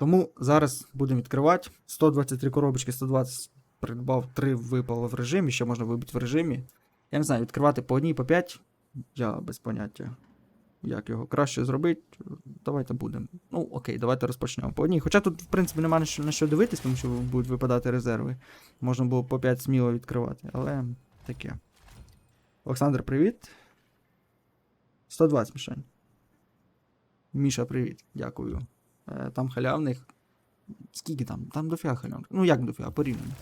Тому зараз будемо відкривати. 123 коробочки, 120 придбав, 3 випало в режимі, ще можна вибити в режимі. Я не знаю, відкривати по одній, по 5. Я без поняття. Як його краще зробити. Давайте будемо. Ну, окей, давайте розпочнемо по одній. Хоча тут, в принципі, немає на що, на що дивитись, тому що будуть випадати резерви. Можна було по 5 сміло відкривати, але таке. Олександр, привіт. 120 мішень. Міша, привіт. Дякую. Е, Там халявних. Скільки там? Там дофіга халявних. Ну як дофіга, порівняно.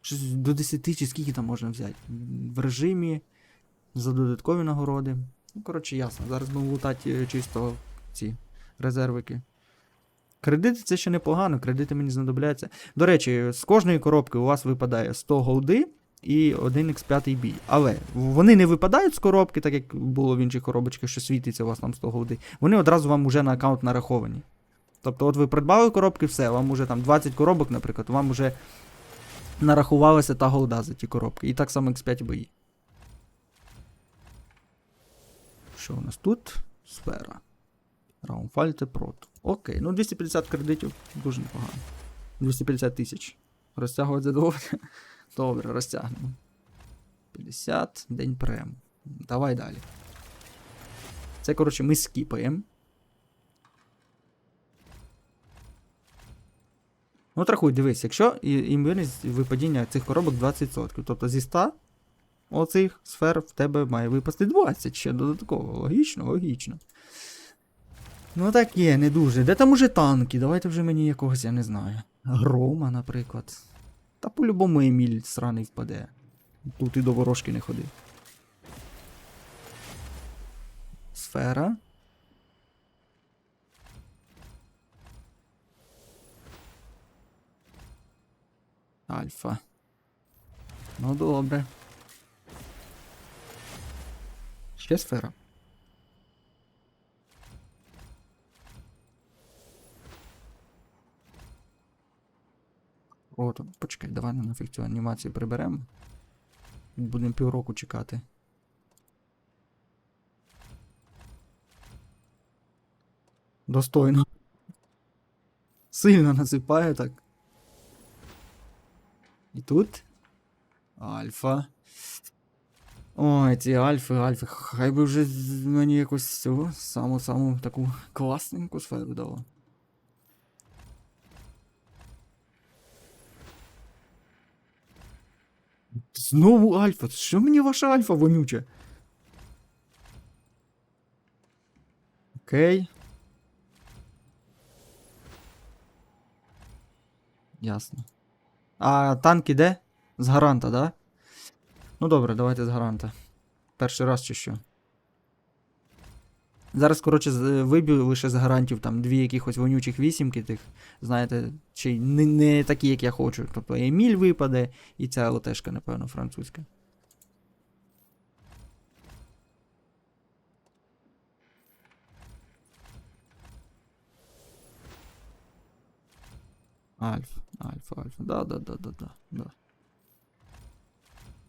Щось до 10 чи скільки там можна взяти? В режимі за додаткові нагороди. Ну, коротше, ясно. Зараз будемо лутати е, чисто ці резервики. Кредити це ще непогано, кредити мені знадобляться. До речі, з кожної коробки у вас випадає 100 голди і 1 x5 бій. Але вони не випадають з коробки, так як було в інших коробочках, що світиться у вас там 100 голди. Вони одразу вам уже на аккаунт нараховані. Тобто, от ви придбали коробки, все, вам уже там 20 коробок, наприклад, вам уже нарахувалася та голда за ті коробки. І так само X5 бої. Що у нас тут? Сфера. Раумфальте прото. Окей, ну 250 кредитів дуже непогано. 250 тисяч. Розтягувати задоволення. Добре, розтягнемо. 50, день прем. Давай далі. Це, коротше, ми скіпаємо. Ну, рахуй, дивись, якщо імовірність випадіння цих коробок 20%. Тобто зі 100 оцих сфер в тебе має випасти 20 ще додатково. Логічно, логічно. Ну так є, не дуже. Де там уже танки? Давайте вже мені якогось, я не знаю. Грома, наприклад. Та по-любому Еміль сраний впаде. Тут і до ворожки не ходи. Сфера. Альфа. Ну добре. Ще сфера. О, то, почекай, давай на нафіг цю анімацію приберемо. Будемо півроку чекати. Достойно. Сильно насипає так. І тут. Альфа. Ой, ці альфи, альфи. Хай би вже мені якось цього саму-саму таку класненьку сферу дало. Знову альфа. Що мені ваша альфа вонюча? Окей. Ясно. А танк іде? З гаранта, да? Ну добре, давайте з гаранта. Перший раз чи що. Зараз, коротше, виб'ю лише з гарантів там дві якихось вонючих вісімки тих, знаєте, чи не, не такі, як я хочу. Тобто Еміль випаде, і ця лотешка, напевно, французька. Альфа, альфа, альфа. Да, да.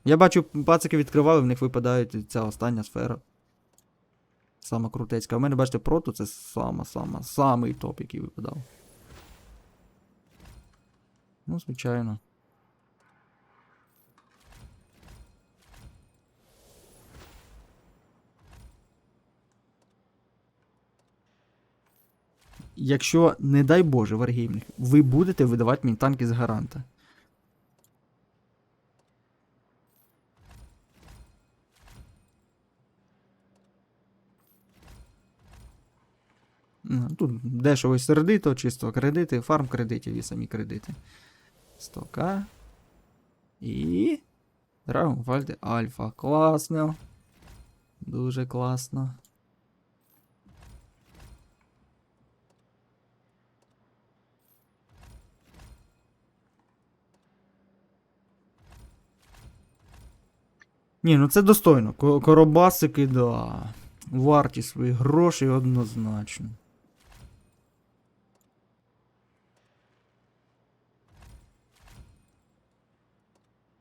Я бачу, пацики відкривали, в них випадає ця остання сфера. Сама крутецька. В мене, бачите, прото це сама, сама, самий топ, який випадав. Ну, звичайно. Якщо, не дай Боже, варгівник, ви будете видавати мені танки з гаранта. Тут дешево і сердито, чисто кредити, фарм кредитів і самі кредити. 100к. І. Драгонфальди Альфа. Класно. Дуже класно. Ні, ну це достойно. Ко- Коробасики, да. Варті свої гроші однозначно.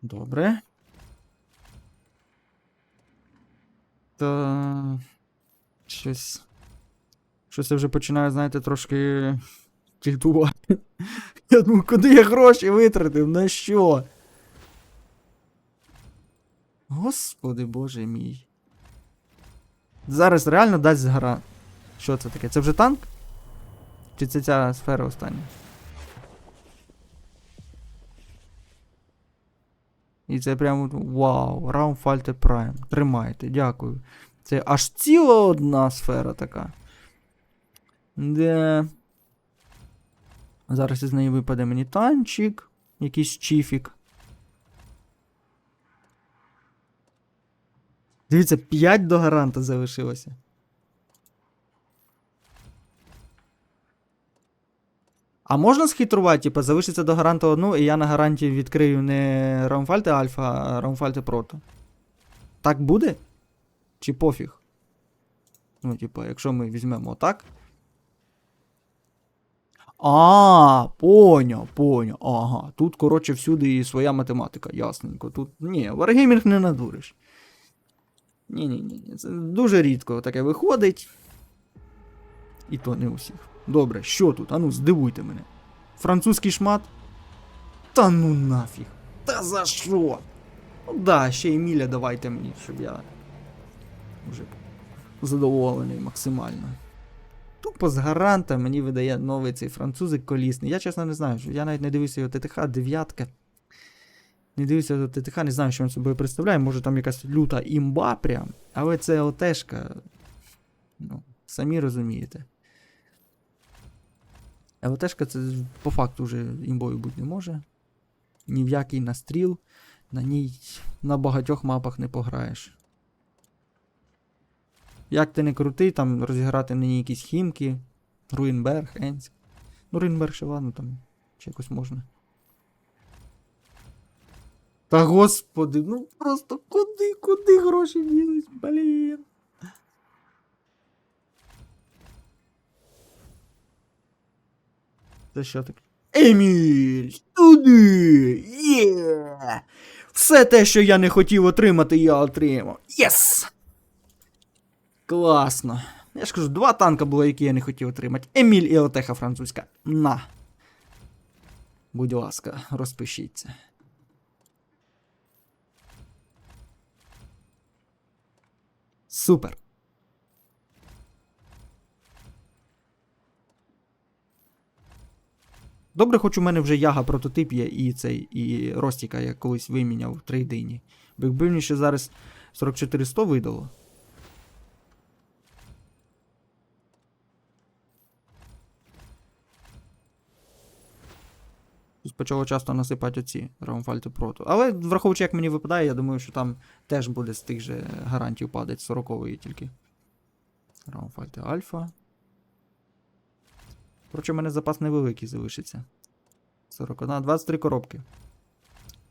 Добре. Та. Щось. Щось я вже починаю, знаєте, трошки тільтувати. Я думаю, куди я гроші витратив? На що? Господи боже мій. Зараз реально дасть гра. Що це таке? Це вже танк? Чи це ця сфера остання? І це прямо вау, Раумфальте Прайм. Тримайте, дякую. Це аж ціла одна сфера така. Де. Зараз із неї випаде мені танчик, якийсь чіфік. Дивіться, 5 до гаранта залишилося. А можна схитрувати, типа, залишиться до гаранта одну, і я на гаранті відкрию не Раумфальте Альфа, а Раумфальте Прото. Так буде? Чи пофіг? Ну, типа, якщо ми візьмемо отак. А, поняв, поняв. Ага. Тут, коротше, всюди і своя математика, ясненько. Тут. Ні, Wargaming не надуриш. Ні-ні-ні. Це дуже рідко таке виходить. І то не усіх. Добре, що тут? Ану, здивуйте мене. Французький шмат? Та ну нафіг. Та за що? Ну да, ще й міля давайте мені, щоб я вже задоволений максимально. Тупо з гаранта мені видає новий цей французик колісний. Я чесно не знаю, я навіть не дивився його ТТХ, дев'ятка. Не дивився його ТТХ, не знаю, що він собою представляє. Може там якась люта імба прям. Але це ОТшка. Ну, самі розумієте. ЛТшка це по факту вже імбою бути не може. Ні в який настріл. На ній на багатьох мапах не пограєш. Як ти не крутий, там розіграти на ній якісь хімки, Руїнберг, Енськ. Ну, Руїнберг ще ладно, там чи якось можна. Та господи, ну просто куди, куди гроші ділись, блін. Це що таке? Еміль! Туди! Є! Все те, що я не хотів отримати, я отримав. Єс! Класно. Я ж кажу, два танка було, які я не хотів отримати. Еміль і Отеха французька. На. Будь ласка, розпишіться. Супер. Добре, хоч у мене вже яга прототип є і цей, і Ростіка я колись виміняв в трейдині. Бо якби мені ще зараз 4400 видало. Тут Почало часто насипати оці Раумфальти Прото. Але враховуючи, як мені випадає, я думаю, що там теж буде з тих же гарантів падати 40 тільки. Раумфальти Альфа. Коротше, у мене запас невеликий залишиться. 41, 23 коробки.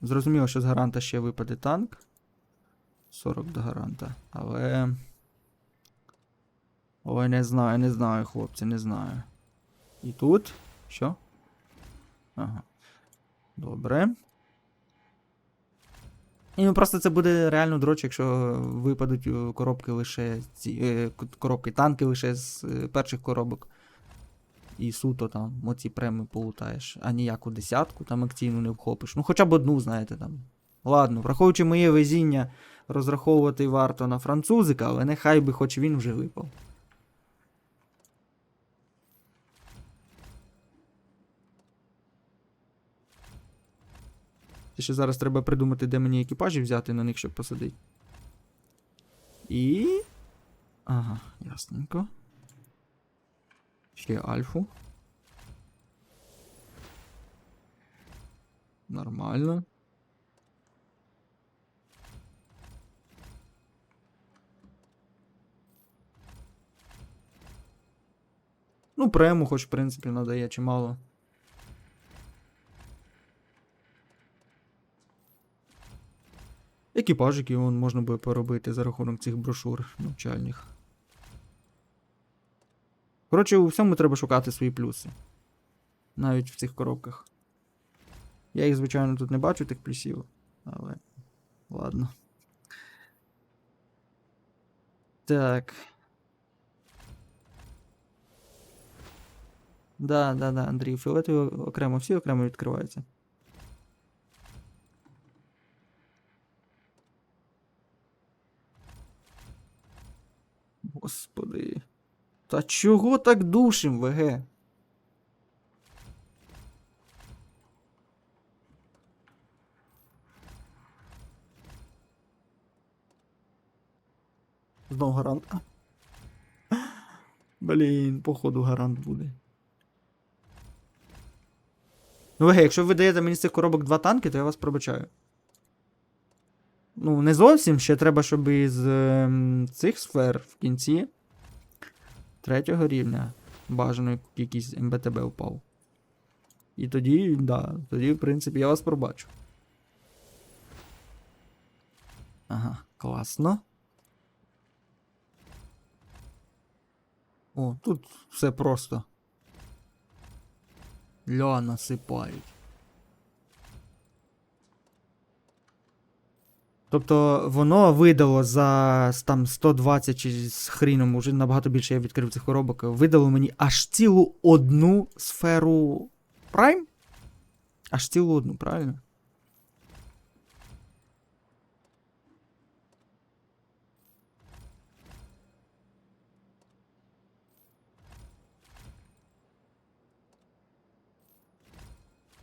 Зрозуміло, що з гаранта ще випаде танк. 40 до гаранта. Але. Ой, не знаю, не знаю, хлопці, не знаю. І тут. Що? Ага. Добре. І ну просто це буде реально дроч, якщо випадуть е, коробки лише ці. Е, коробки, танки лише з е, перших коробок. І суто там оці преми полутаєш, а ніяку десятку там акційну не вхопиш. Ну хоча б одну, знаєте там. Ладно, враховуючи моє везіння, розраховувати варто на французика, але нехай би хоч він вже випав. Ще зараз треба придумати, де мені екіпажі взяти на них, щоб посадити. І. Ага, ясненько. Ще альфу. Нормально. Ну, прему, хоч, в принципі, надає чимало. Екіпажики вон можна буде поробити за рахунок цих брошур навчальних. Коротше, у всьому треба шукати свої плюси. Навіть в цих коробках. Я їх, звичайно, тут не бачу тих плюсів, але. Ладно. Так. Да, да, да, Андрій, фіолетові окремо, всі окремо відкриваються. Господи. Та чого так душим, ВГ? Знов гарант. Блін, походу гарант буде. Ну, ВГ, якщо ви даєте мені з цих коробок два танки, то я вас пробачаю. Ну, не зовсім, ще треба, щоб із ем, цих сфер в кінці третього рівня бажано якийсь МБТБ впав. І тоді, да, тоді, в принципі, я вас пробачу. Ага, класно. О, тут все просто. Ля насипають. Тобто воно видало за там 120 чи з хріном, уже набагато більше я відкрив цих коробок. Видало мені аж цілу одну сферу Prime? Аж цілу одну, правильно?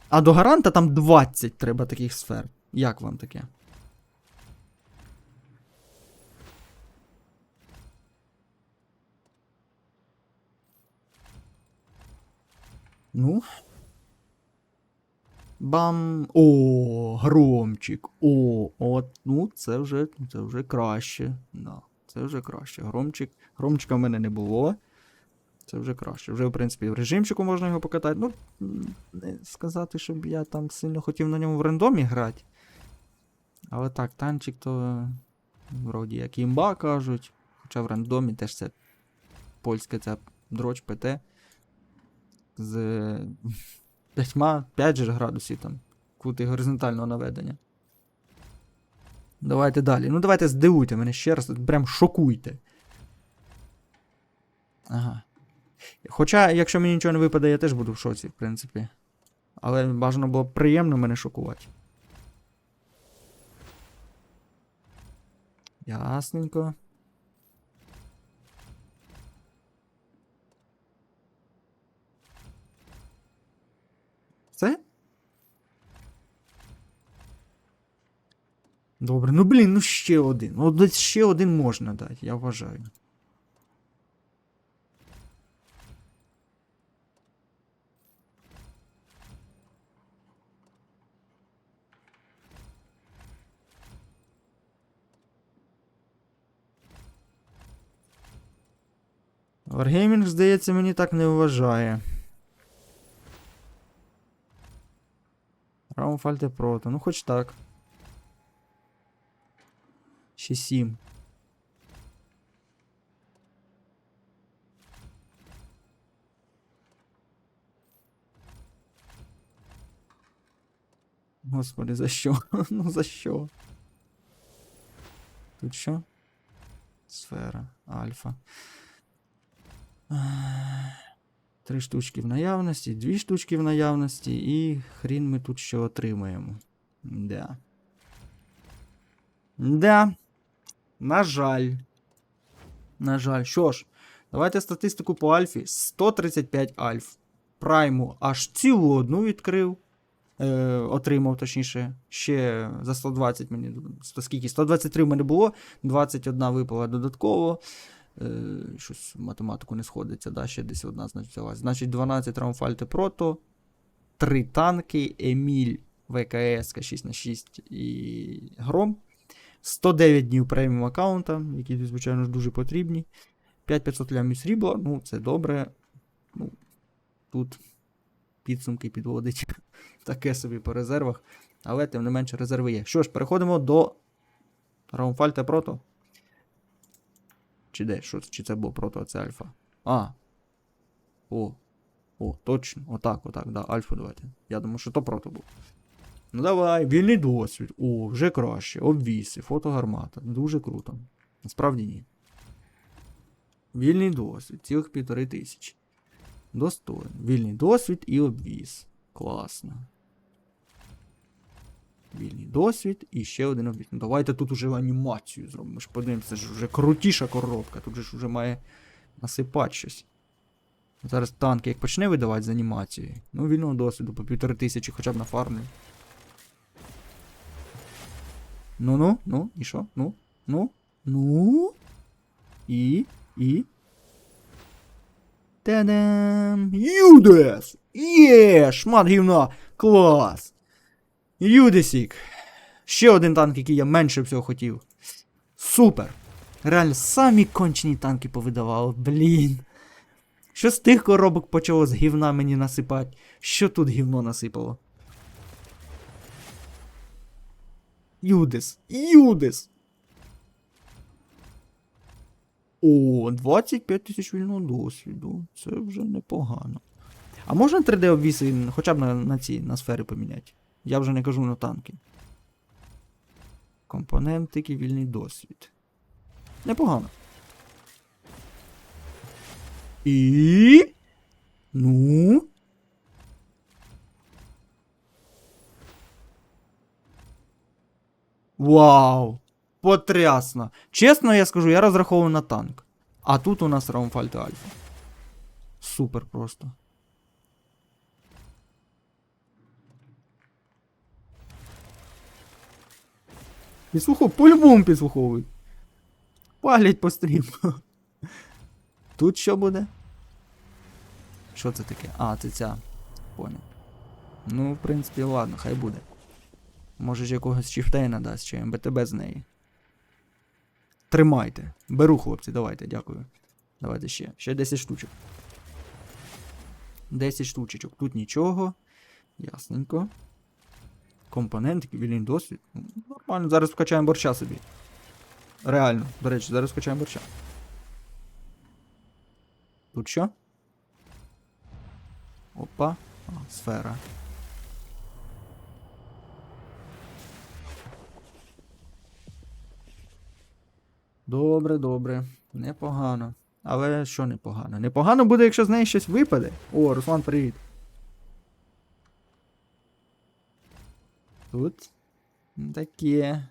А до гаранта там 20 треба таких сфер. Як вам таке? Ну. Бам. О, громчик. О, от, ну, це вже, це вже краще. Да, це вже краще. Громчик. Громчика в мене не було. Це вже краще. Вже, в принципі, в режимчику можна його покатати. Ну, не сказати, щоб я там сильно хотів на ньому в рандомі грати. Але так, танчик то вроді як імба кажуть. Хоча в рандомі теж це польська ця дроч ПТ з е, п'ятьма, 5 же градусів там. Кути горизонтального наведення. Давайте далі. Ну давайте здивуйте мене ще раз, прям шокуйте. Ага. Хоча, якщо мені нічого не випаде, я теж буду в шоці, в принципі. Але бажано було приємно мене шокувати. Ясненько. Все? Добре, ну блін, ну ще один. Ну, десь ще один можна дати, я вважаю. Wargaming, здається, мені так не вважає. Раумфальте прото. Ну, хоч так. Ще 7. Господи, за що? ну за що? Тут що? Сфера, альфа. Три штучки в наявності, дві штучки в наявності, і хрін ми тут що отримаємо. Да. Да. На жаль. На жаль. Що ж, давайте статистику по альфі. 135 альф. Прайму аж цілу одну відкрив. Е, отримав, точніше, ще за 120 мені. Скільки? 123 в мене було, 21 випала додатково. Е, щось в математику не сходиться, да, ще десь одна значить взялась. Значить, 12 Раумфальте Прото, 3 танки, Еміль ВКС 6х6 і Гром. 109 днів преміум аккаунта, які, звичайно ж, дуже потрібні. 5500 лямів срібла, ну, це добре. Ну, тут підсумки підводить таке собі по резервах. Але, тим не менше, резерви є. Що ж, переходимо до Раумфальте Прото. Чи де? Що, чи це було прото, а це альфа? А. О. О, точно. Отак, отак, да, альфа давайте. Я думаю, що то прото був. Ну давай, вільний досвід. О, вже краще. Обвіси, фотогармата. Дуже круто. Насправді ні. Вільний досвід, цілих півтори тисячі. Достойно. Вільний досвід і обвіз. Класно. Вільний досвід і ще один обвіз. Ну, давайте тут уже анімацію зробимо. Ми ж подивимося, це ж вже крутіша коробка. Тут же ж вже має насипати щось. Зараз танки як почне видавати з анімацією. Ну, вільного досвіду по півтори тисячі хоча б на фармі. Ну ну, ну, і що? Ну, ну, ну. І. І. Та-дам! Юдес! Є! Шмат гівна! Клас! Юдесік! Ще один танк, який я менше всього хотів. Супер! Реально, самі кончені танки повидавали, блін. Що з тих коробок почало з гівна мені насипати? Що тут гівно насипало? Юдес! Юдес! О, 25 тисяч вільного досвіду. Це вже непогано. А можна 3D обвіси хоча б на, на ці на сфери поміняти? Я вже не кажу на танки. Компонентики, вільний досвід. Непогано. І. Ну. Вау! Потрясно! Чесно, я скажу, я розраховую на танк. А тут у нас Раумфальт Альфа. Супер просто. Підслухов, по-любому підслуховують. Палять по стріму. Тут що буде? Що це таке? А, це ця. Понял. Ну, в принципі, ладно, хай буде. Може ж якогось чіфтейна дасть, чи МБТБ з неї. Тримайте. Беру, хлопці, давайте, дякую. Давайте ще. Ще 10 штучок. 10 штучечок. Тут нічого. Ясненько. Компонентики, вільний досвід. Ну, Нормально, зараз вкачаємо борща собі. Реально, до речі, зараз вкачаємо борща. Тут що? Опа. А, сфера. Добре, добре. Непогано. Але що непогано? Непогано буде, якщо з неї щось випаде. О, Руслан, привіт. Тут. Таке.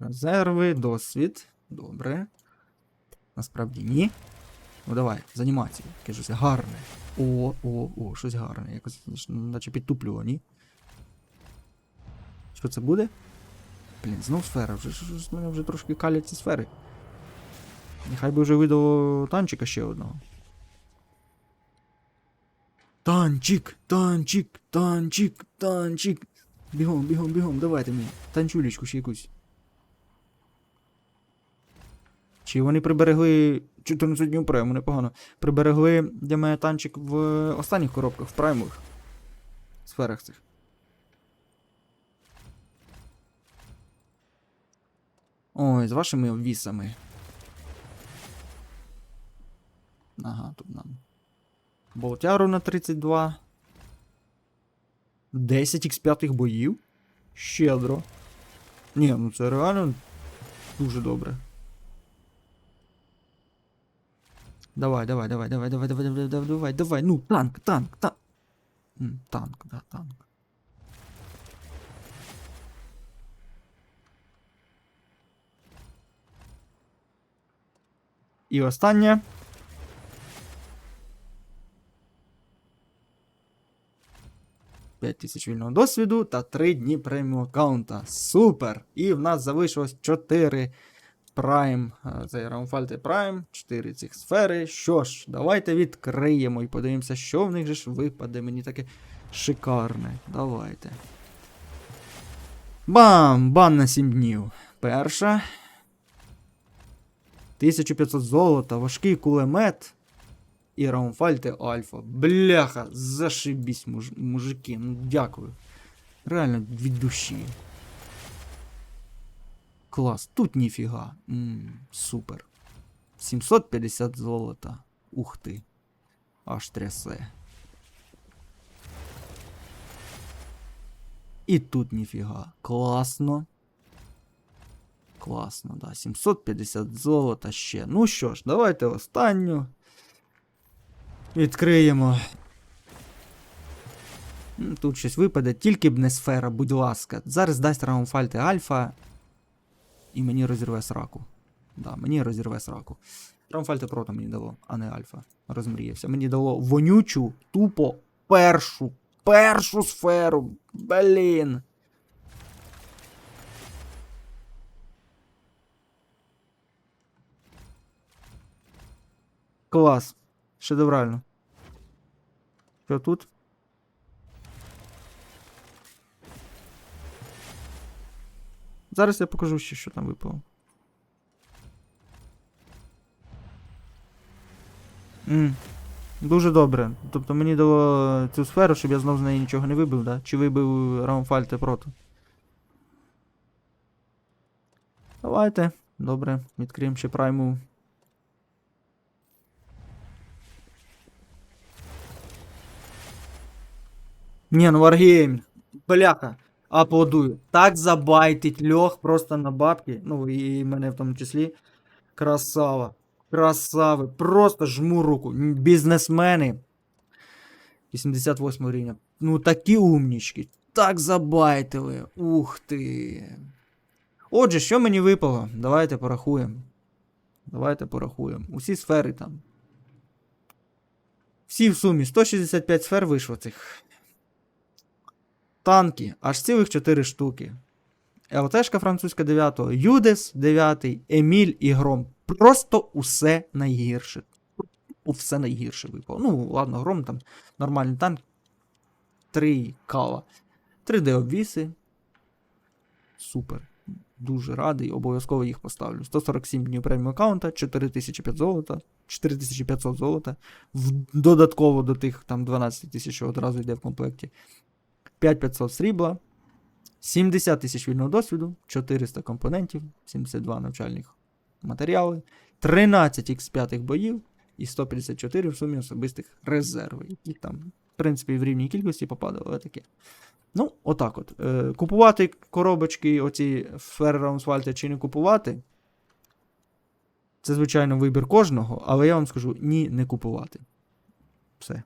Резерви, досвід. Добре. Насправді ні. Ну давай, з анімації. Яке щось гарне. О, о, о, щось гарне. Якось наче підтуплювало, ні? Що це буде? Блін, знов сфера. Вже з мене вже трошки калять ці сфери. Нехай би вже видало танчика ще одного. Танчик, танчик, танчик, танчик. Бігом, бігом, бігом, давайте мені. Танчулечку ще якусь. Чи вони приберегли 14 днів прайму, непогано. Приберегли для мене танчик в останніх коробках, в праймових сферах цих. Ой, з вашими обвісами. Ага, тут нам. Болтяру на 32. 10 x5 боїв. Щедро. Ні, ну це реально дуже добре. Давай, давай, давай, давай, давай, давай, давай, давай, давай, давай. Ну, танк, танк, танк. Танк, да, танк. І останнє. П'ять тисяч вільного досвіду та 3 дні преміум аккаунта. Супер! І в нас залишилось 4 Prime. Це Раумфальти Prime, 4 цих сфери. Що ж, давайте відкриємо і подивимося, що в них же ж випаде. Мені таке шикарне. Давайте. Бам! Бан на 7 днів. Перша. 1500 золота, важкий кулемет. І Раумфальти Альфа. Бляха, зашибісь, муж, мужики. Ну дякую. Реально від душі. Клас, тут ніфіга. М, супер. 750 золота. Ух ти. Аж трясе. І тут ніфіга. Класно. Класно, да. 750 золота ще. Ну що ж, давайте останню. Відкриємо. Тут щось випаде, тільки б не сфера, будь ласка. Зараз дасть Раумфальти Альфа. І мені розірве сраку. Да, мені розірве сраку. Раумфальти Прото мені дало, а не Альфа. Розмріявся. Мені дало вонючу, тупо першу, першу сферу. Блін. Клас. Шедеврально. Що тут? Зараз я покажу ще, що там випало. М, Дуже добре. Тобто мені дало цю сферу, щоб я знов з неї нічого не вибив, да? Чи вибив Раумфальте проти? Давайте. Добре, відкриємо ще прайму. Ні, ну Wargame. Бляха. Аплодую. Так забайтить льох просто на бабки. Ну і мене в тому числі. Красава. Красави. Просто жму руку. Бізнесмени. 88 рівня. Ну такі умнічки. Так забайтили. Ух ти. Отже, що мені випало? Давайте порахуємо. Давайте порахуємо. Усі сфери там. Всі в сумі 165 сфер вийшло цих. Танки, аж цілих 4 штуки. ЛТшка французька 9, Юдес 9, Еміль і Гром. Просто усе найгірше. Все найгірше випало. Ну, ладно, Гром там нормальний танк. 3 кава. 3D обвіси. Супер. Дуже радий, обов'язково їх поставлю. 147 днів преміум аккаунта, 4500 золота, 4500 золота. В, додатково до тих там 12 тисяч, одразу йде в комплекті. 5500 срібла, 70 тисяч вільного досвіду, 400 компонентів, 72 навчальних матеріали, 13 X5 боїв і 154 в сумі особистих резервів, які там, в принципі, в рівній кількості попадали, але таке. Ну, отак от. Е, купувати коробочки, оці Ферраунсвальти чи не купувати. Це, звичайно, вибір кожного, але я вам скажу ні, не купувати. Все.